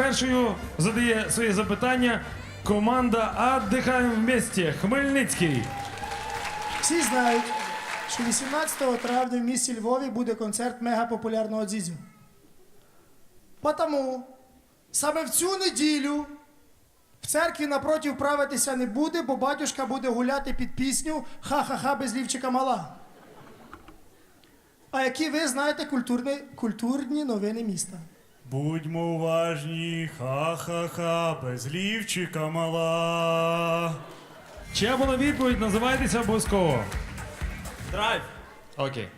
першою задає своє запитання команда «Отдихаємо вместе» Хмельницький. Всі знають, що 18 травня в місті Львові буде концерт мегапопулярного дзідзю. Потому саме в цю неділю в церкві напротив правитися не буде, бо батюшка буде гуляти під пісню Ха-ха-ха без лівчика мала. А які ви знаєте культурні, культурні новини міста? Будьмо уважні, ха-ха-ха, без лівчика мала. Чия була відповідь? Називайтеся обов'язково. Драйв. Окей.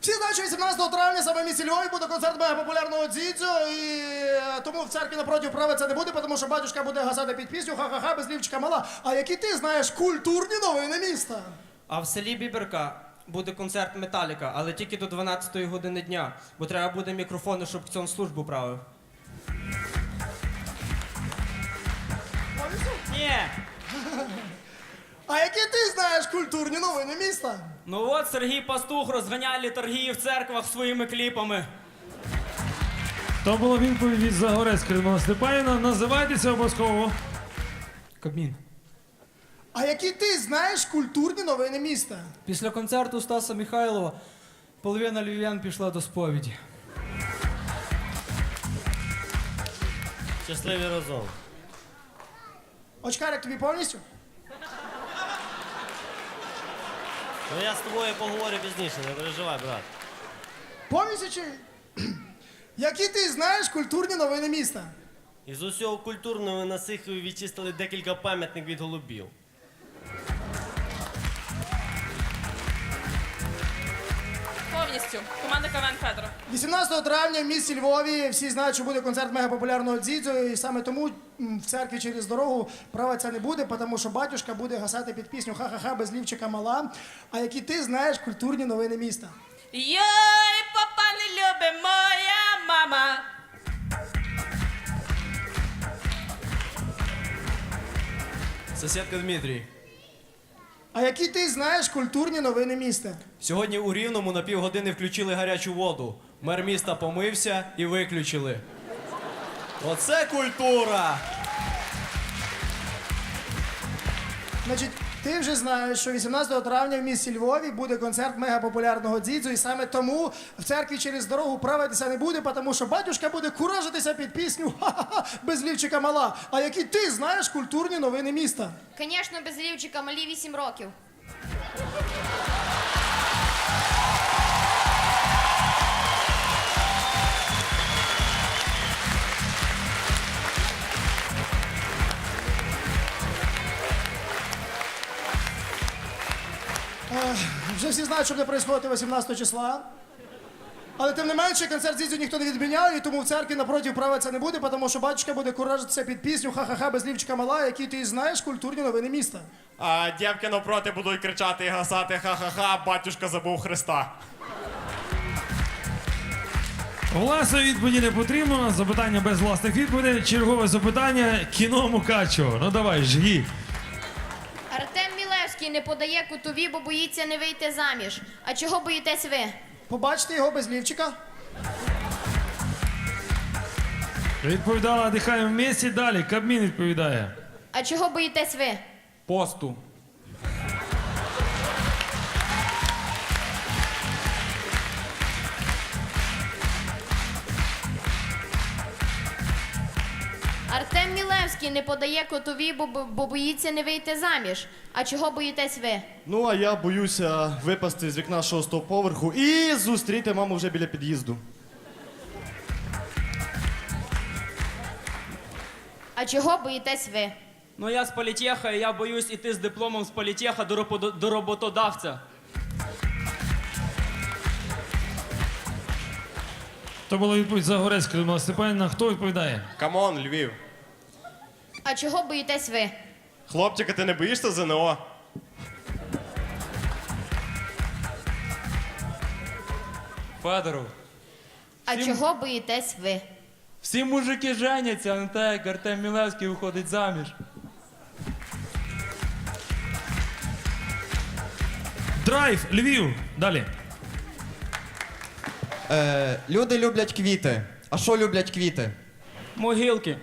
Всі знають, що 18 травня саме місті Львові буде концерт мегапопулярного дзідзю, і е, тому в церкві напротив правитися не буде, тому що батюшка буде гасати під пісню Ха-ха-ха без лівчика мала. А які ти знаєш культурні новини міста? А в селі Біберка буде концерт Металіка, але тільки до 12-ї години дня, бо треба буде мікрофони, щоб цьому службу правив. Ні. А які ти знаєш культурні новини міста? Ну от Сергій Пастух розганяє літургії в церквах своїми кліпами. То була відповідь від Загорецької Людмила Степанівна. Називайтеся обов'язково. Кабмін. А які ти знаєш культурні новини міста? Після концерту Стаса Михайлова половина львів'ян пішла до сповіді. Щасливі разом. Очкарик тобі повністю? Ну я з тобою поговорю пізніше, не переживай, брат. Повністю чи? Які ти знаєш культурні новини міста? Із усього культурного на Сихові відчистили декілька пам'ятник від голубів. Повністю. Команда КВН Федора. 18 травня в місті Львові всі знають, що буде концерт мегапопулярного дзідзю, і саме тому м, в церкві через дорогу правиться не буде, тому що батюшка буде гасати під пісню Ха-ха-ха без лівчика мала. А які ти знаєш культурні новини міста? Йой, папа не любить моя мама. Сусідка Дмитрій. А які ти знаєш культурні новини міста? Сьогодні у Рівному на півгодини включили гарячу воду. Мер міста помився і виключили. Оце культура! Значить, ти вже знаєш, що 18 травня в місті Львові буде концерт мегапопулярного дзідзу, і саме тому в церкві через дорогу правитися не буде, тому що батюшка буде куражитися під пісню Ха-ха-ха без лівчика мала. А які ти знаєш культурні новини міста? Звісно, без лівчика малі 8 років. Вже всі знають, що буде відбуватися 18 числа. Але тим не менше, концерт Зізю ніхто не відміняє, і тому в церкві напротив правитися не буде, тому що батюшка буде куражитися під пісню Ха-ха-ха без лівчика мала, які ти знаєш культурні новини міста. А дівки навпроти будуть кричати і гасати ха-ха-ха, батюшка забув Христа. Власної відповіді не потрібно. Запитання без власних відповідей. Чергове запитання кіно Мукачево. Ну давай, жги. Мілевський не подає кутові, бо боїться не вийти заміж. А чого боїтесь ви? Побачите його без лівчика? Відповідала «Дихаємо в місті Далі Кабмін відповідає. А чого боїтесь ви? Посту. Артем не подає котові, бо, бо боїться не вийти заміж. А чого боїтесь ви? Ну, а я боюся випасти з вікна шостого поверху і зустріти маму вже біля під'їзду. А чого боїтесь ви? Ну я з політеха, і я боюсь іти з дипломом з політеха до, роподо- до роботодавця. То була відповідь Загорецької Людмила Степанівна. Хто відповідає? Камон, Львів. А чого боїтесь ви? Хлопчика, ти не боїшся ЗНО? Федоров. А чого боїтесь ви? Всі мужики женяться, а не так, як Артем Мілевський виходить заміж. Драйв, Львів. Далі. Е, люди люблять квіти. А що люблять квіти? Могилки.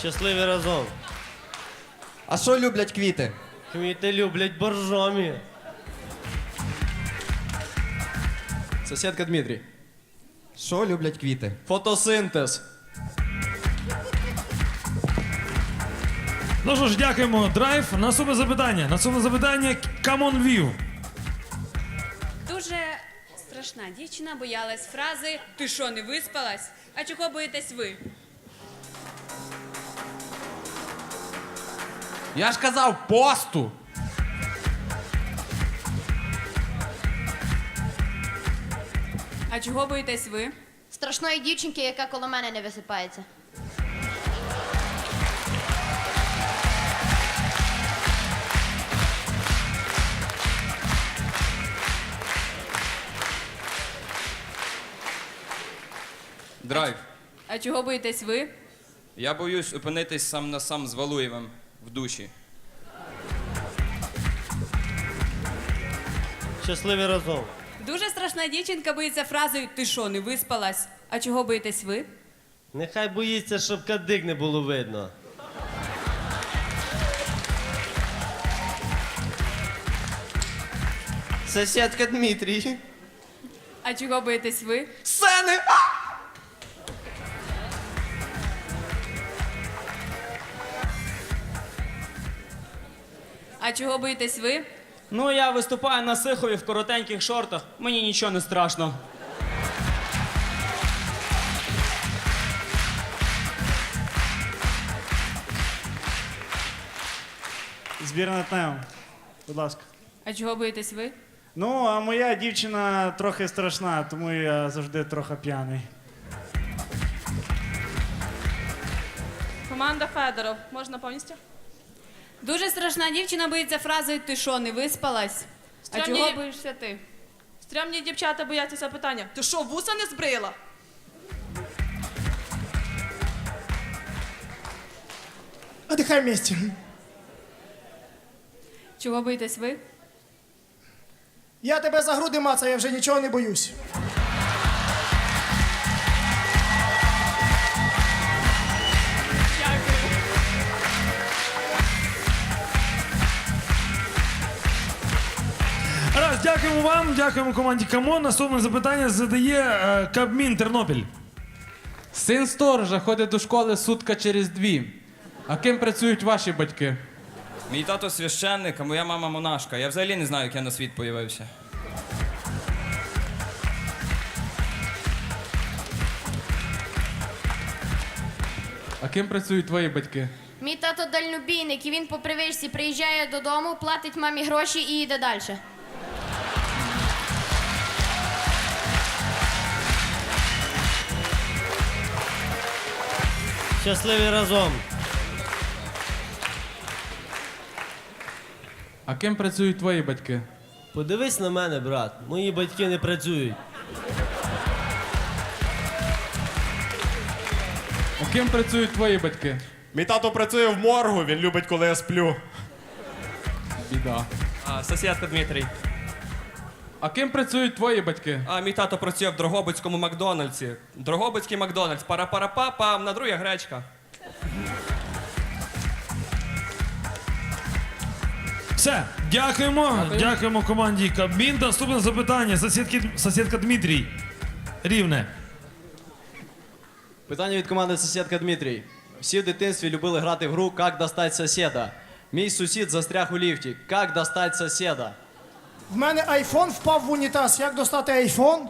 Щасливі разом. А що люблять квіти? Квіти люблять боржомі. Сусідка Дмитрій. Що люблять квіти? Фотосинтез. Ну що ж, дякуємо, драйв. Наступне запитання. Наступне запитання Камон Львів. Дуже страшна дівчина боялась фрази Ти що, не виспалась? А чого боїтесь ви? Я ж казав посту. А чого боїтесь ви? Страшної дівчинки, яка коло мене не висипається. Драйв. А чого боїтесь ви? Я боюсь опинитись сам на сам з Валуєвим в душі. Щасливі разом. Дуже страшна дівчинка боїться фразою Ти що, не виспалась? А чого боїтесь ви? Нехай боїться, щоб кадик не було видно. Сусідка Дмитрій. А чого боїтесь ви? Сени! А чого боїтесь ви? Ну, я виступаю на Сихові в коротеньких шортах. Мені нічого не страшно. Збірна тема. Будь ласка. А чого боїтесь ви? Ну, а моя дівчина трохи страшна, тому я завжди трохи п'яний. Команда Федоров. Можна повністю? Дуже страшна дівчина боїться фразою Ти що, не виспалась? А Стрьомні- чого боїшся ти? Стрьомні дівчата бояться цього питання. Ти що, вуса не збрила? Отдихай вместе. Чого боїтесь ви? Я тебе за груди мацаю, я вже нічого не боюсь. Дякуємо вам, дякуємо команді Камон. Наступне запитання задає е, Кабмін Тернопіль. Син сторожа ходить до школи сутка через дві. А ким працюють ваші батьки? Мій тато священник, а моя мама монашка. Я взагалі не знаю, як я на світ появився. А ким працюють твої батьки? Мій тато дальнобійник, і він по привичці приїжджає додому, платить мамі гроші і йде далі. Щасливі разом. А ким працюють твої батьки? Подивись на мене, брат. Мої батьки не працюють. А ким працюють твої батьки? Мій тато працює в моргу, він любить, коли я сплю. Біда. А, сусідка Дмитрій. А ким працюють твої батьки? А мій тато працює в Дрогобицькому Макдональдсі. Дрогобицький Макдональдс. Пара-пара-па-пам, на друге гречка. Все, дякуємо. Дякуємо команді Кабмін. Наступне запитання. Сусідки, сусідка Дмитрій. Рівне. Питання від команди сусідка Дмитрій. Всі в дитинстві любили грати в гру «Как достать сусіда». Мій сусід застряг у ліфті. Как достать сусіда? В мене айфон впав в унітаз. Як достати айфон?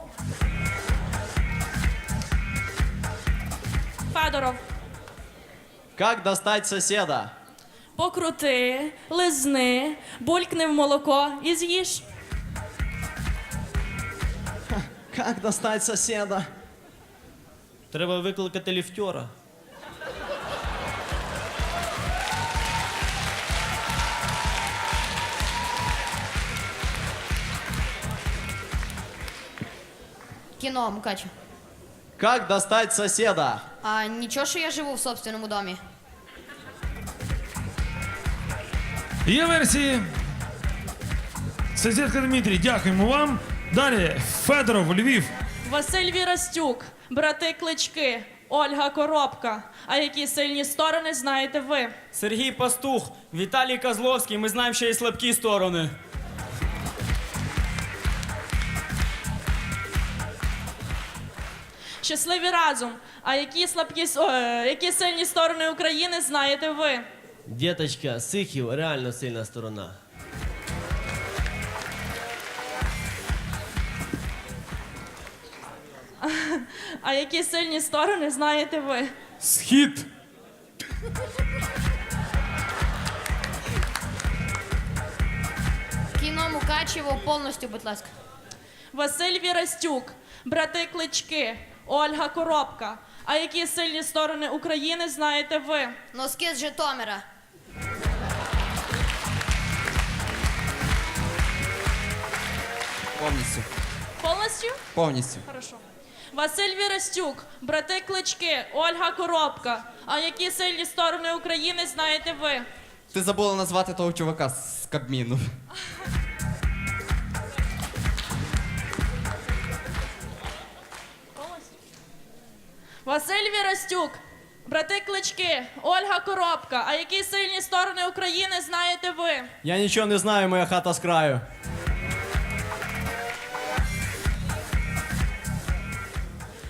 Федоров. Как достать сусіда? Покрути, лизни, булькни в молоко і з'їж. Как достать сусіда? Треба викликати ліфтера. Кіно, Мукачу. Как достать сусіда? А нічого, що я живу в собственному домі. Є версії. Сосідка Дмитрій, дякуємо вам. Далі Федоров, Львів. Василь Вірастюк, брати Клички, Ольга Коробка. А які сильні сторони знаєте ви? Сергій Пастух, Віталій Козловський, ми знаємо ще й слабкі сторони. Щасливі разом. А які слабкі о, е, які сильні сторони України знаєте ви? Діточка, Сихів реально сильна сторона. А які сильні сторони знаєте ви? Схід. Кіно Мукачево повністю, будь ласка. Василь Вірастюк, брати Клички, Ольга Коробка. А які сильні сторони України знаєте ви? Носки з Житомира. Повністю. Повністю? Повністю. Хорошо. Василь Вірастюк, брати Клички, Ольга Коробка. А які сильні сторони України знаєте ви? Ти забула назвати того чувака з Кабміну. Василь Вірастюк, брати Клички, Ольга Коробка. А які сильні сторони України знаєте ви? Я нічого не знаю, моя хата з краю.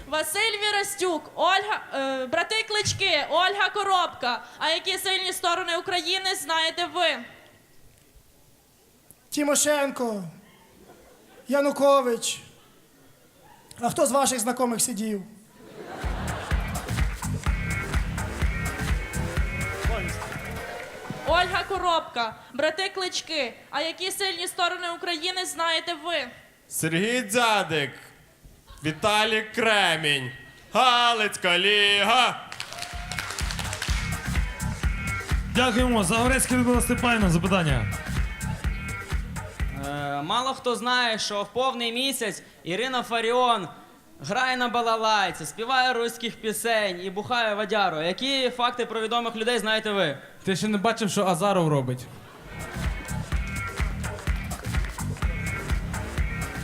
Василь Вірастюк, Ольга, е, брати Клички, Ольга Коробка. А які сильні сторони України знаєте ви? Тимошенко, Янукович. А хто з ваших знайомих сидів? Ольга Коробка, брати Клички. А які сильні сторони України знаєте ви? Сергій Дзядик, Віталій Кремінь, Галицька ліга. Дякуємо. Загорецька Людмила Степанівна, запитання. Е, мало хто знає, що в повний місяць Ірина Фаріон грає на балалайці, співає руських пісень і бухає водяру. Які факти про відомих людей знаєте ви? Ти ще не бачив, що Азаров робить.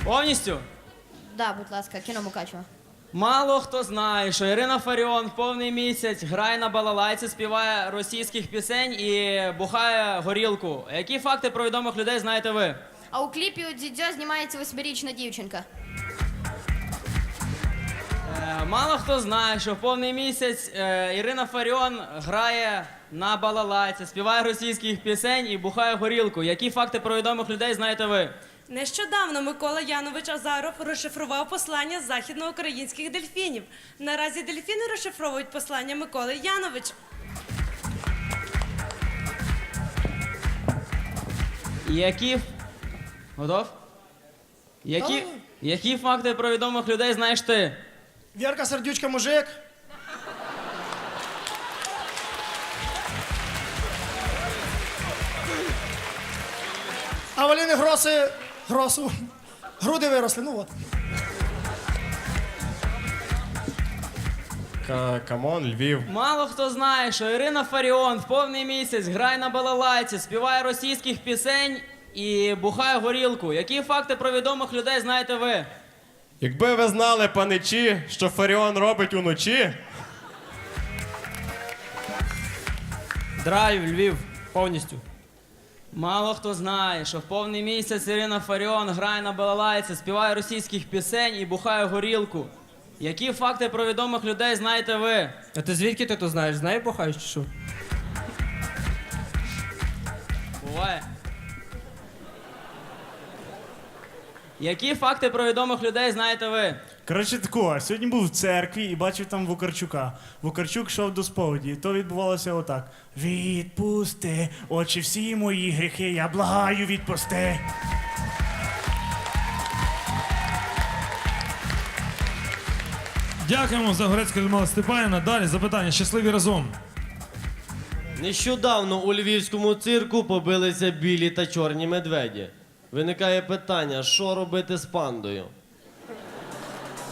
Повністю? Да, будь ласка, кіно Мукачево. Мало хто знає, що Ірина Фаріон повний місяць грає на балалайці, співає російських пісень і бухає горілку. Які факти про відомих людей знаєте ви? А у кліпі у Дідьо знімається восьмирічна дівчинка. Е, Мало хто знає, що в повний місяць е, Ірина Фаріон грає на балалайці, співає російських пісень і бухає горілку. Які факти про відомих людей знаєте ви? Нещодавно Микола Янович Азаров розшифрував послання західноукраїнських дельфінів. Наразі дельфіни розшифровують послання Миколи Яновича. Які. Готов? Які, які факти про відомих людей знаєш ти? Вірка Сердючка мужик. А Валіни Гроси. Гросу. Груди виросли, ну от. Камон, Львів. Мало хто знає, що Ірина Фаріон в повний місяць грає на балалайці, співає російських пісень і бухає горілку. Які факти про відомих людей знаєте ви? Якби ви знали, паничі, що Фаріон робить уночі, Драйв, Львів, повністю. Мало хто знає, що в повний місяць Ірина Фаріон грає на балалайці, співає російських пісень і бухає горілку. Які факти про відомих людей знаєте ви? А ти звідки ти то знаєш? Знаєш бухаєш чи що? Буває. Які факти про відомих людей знаєте ви? Коротше, тако, сьогодні був в церкві і бачив там Вукарчука. Вукарчук йшов до сповіді, і то відбувалося отак: Відпусти, очі всі мої гріхи, я благаю, відпусти. Дякуємо, Загорецька Людмила Степанівна. Далі запитання. Щасливі разом. Нещодавно у львівському цирку побилися білі та чорні медведі. Виникає питання, що робити з пандою?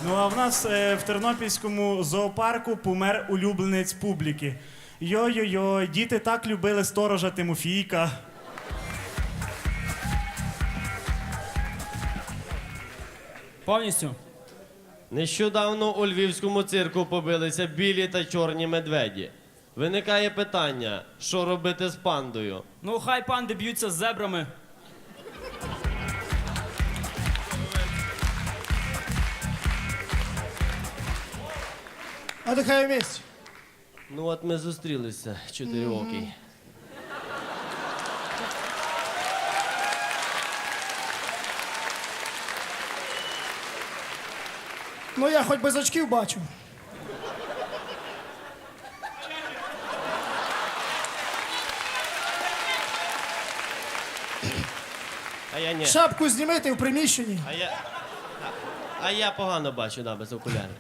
Ну а в нас е, в Тернопільському зоопарку помер улюбленець публіки. Йой-йой-йой, діти так любили сторожа Тимофійка. Повністю. Нещодавно у львівському цирку побилися білі та чорні медведі. Виникає питання, що робити з пандою? Ну, хай панди б'ються з зебрами. Отдихай вместе. Ну от ми зустрілися, чотириокий. Ну я хоч без очків бачу. А я ні. Шапку знімити в приміщенні. А я. А, а я погано бачу, да, без окулярів.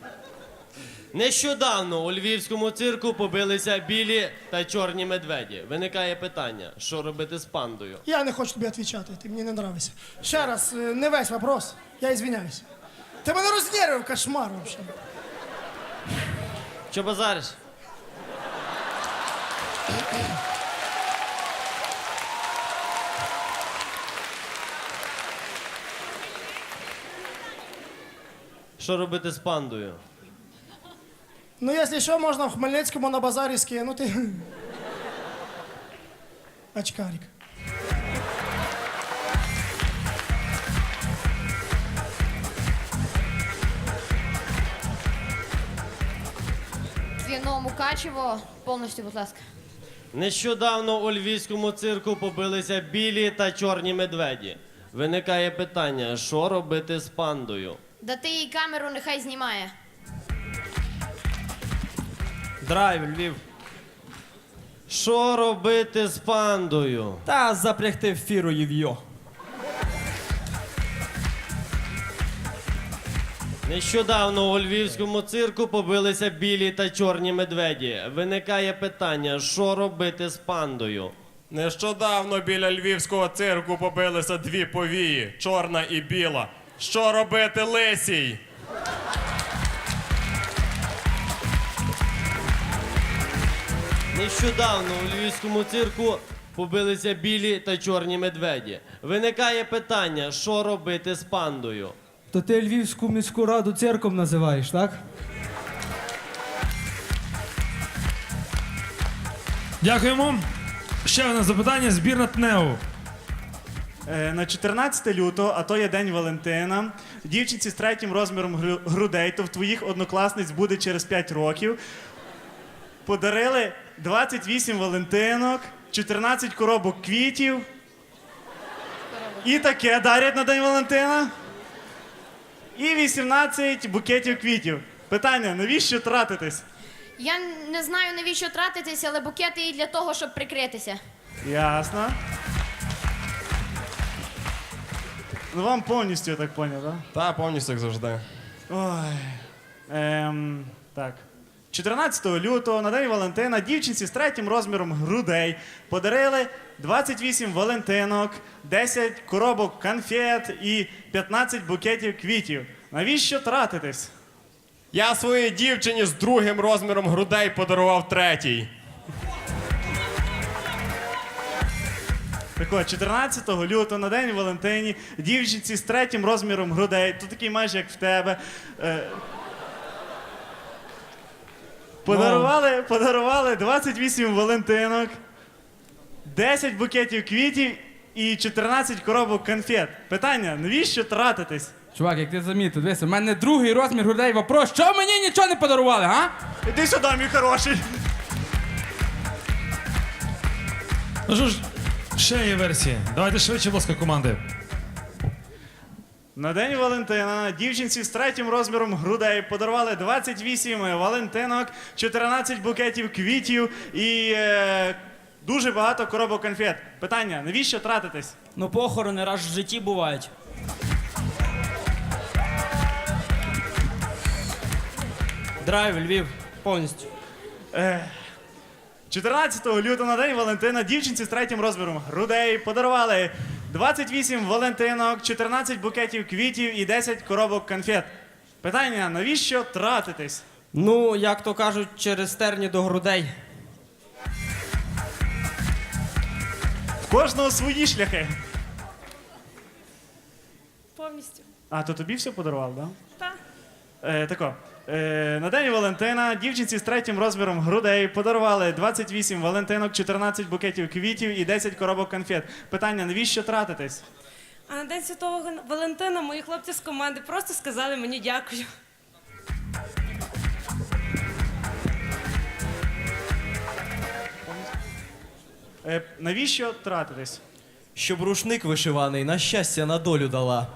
Нещодавно у львівському цирку побилися білі та чорні медведі. Виникає питання, що робити з пандою? Я не хочу тобі відповідати, ти мені не нравишся. Ще раз, е, не весь вопрос, я извиняюсь. Ти мене рознервив, кошмар вообще. Що базариш? Що робити з пандою? Ну, якщо що, можна в Хмельницькому на базарі скинути. Очкарик. Кіно Мукачево повністю, будь ласка. Нещодавно у львівському цирку побилися білі та чорні медведі. Виникає питання, що робити з пандою? Дати їй камеру, нехай знімає. Драйв, Львів. Що робити з пандою? Та запрягти в фіру їв'йо. Нещодавно у львівському цирку побилися білі та чорні медведі. Виникає питання, що робити з пандою? Нещодавно біля львівського цирку побилися дві повії чорна і біла. Що робити лисій? Нещодавно у львівському цирку побилися білі та чорні медведі. Виникає питання, що робити з пандою? То ти Львівську міську раду цирком називаєш, так? Дякуємо. Ще одне запитання. Збірна ТНЕУ. Е, На 14 лютого, а то є День Валентина. Дівчинці з третім розміром гру- грудей, то в твоїх однокласниць буде через 5 років. Подарили 28 валентинок, 14 коробок квітів. І таке дарять на День Валентина. І 18 букетів квітів. Питання: навіщо тратитись? Я не знаю, навіщо тратитися, але букети і для того, щоб прикритися. Ясно. Ну вам повністю, я так поняв, так? Та повністю як завжди. Ой. Ем, так. 14 лютого на День Валентина дівчинці з третім розміром грудей подарили 28 валентинок, 10 коробок конфет і 15 букетів квітів. Навіщо тратитись? Я своїй дівчині з другим розміром грудей подарував третій. Так от, 14 лютого на День Валентині дівчинці з третім розміром грудей, то такий майже як в тебе. Е, подарували, подарували 28 валентинок, 10 букетів квітів і 14 коробок конфет. Питання: навіщо тратитись? Чувак, як ти замітив, дивися, в мене другий розмір грудей вопрос. Що мені нічого не подарували, га? Іди сюди, мій хороший. Ну що ж, ще є версії. Давайте швидше, будь ласка, команди. На День Валентина дівчинці з третім розміром грудей подарували 28 валентинок, 14 букетів квітів і е, дуже багато коробок конфет. Питання: навіщо тратитись? Ну, похорони раз в житті бувають. Драйв, Львів. Повністю. Е, 14 лютого на День Валентина дівчинці з третім розміром грудей подарували 28 валентинок, 14 букетів квітів і 10 коробок конфет. Питання: навіщо тратитись? Ну, як то кажуть, через терні до грудей. В кожного свої шляхи. Повністю. А, то тобі все подарував, так? Так. Е, тако. Е, на день Валентина дівчинці з третім розміром грудей подарували 28 валентинок, 14 букетів квітів і 10 коробок конфет. Питання: навіщо тратитись? А на День Святого Валентина мої хлопці з команди просто сказали мені дякую. Е, навіщо тратитись? Щоб рушник вишиваний на щастя на долю дала.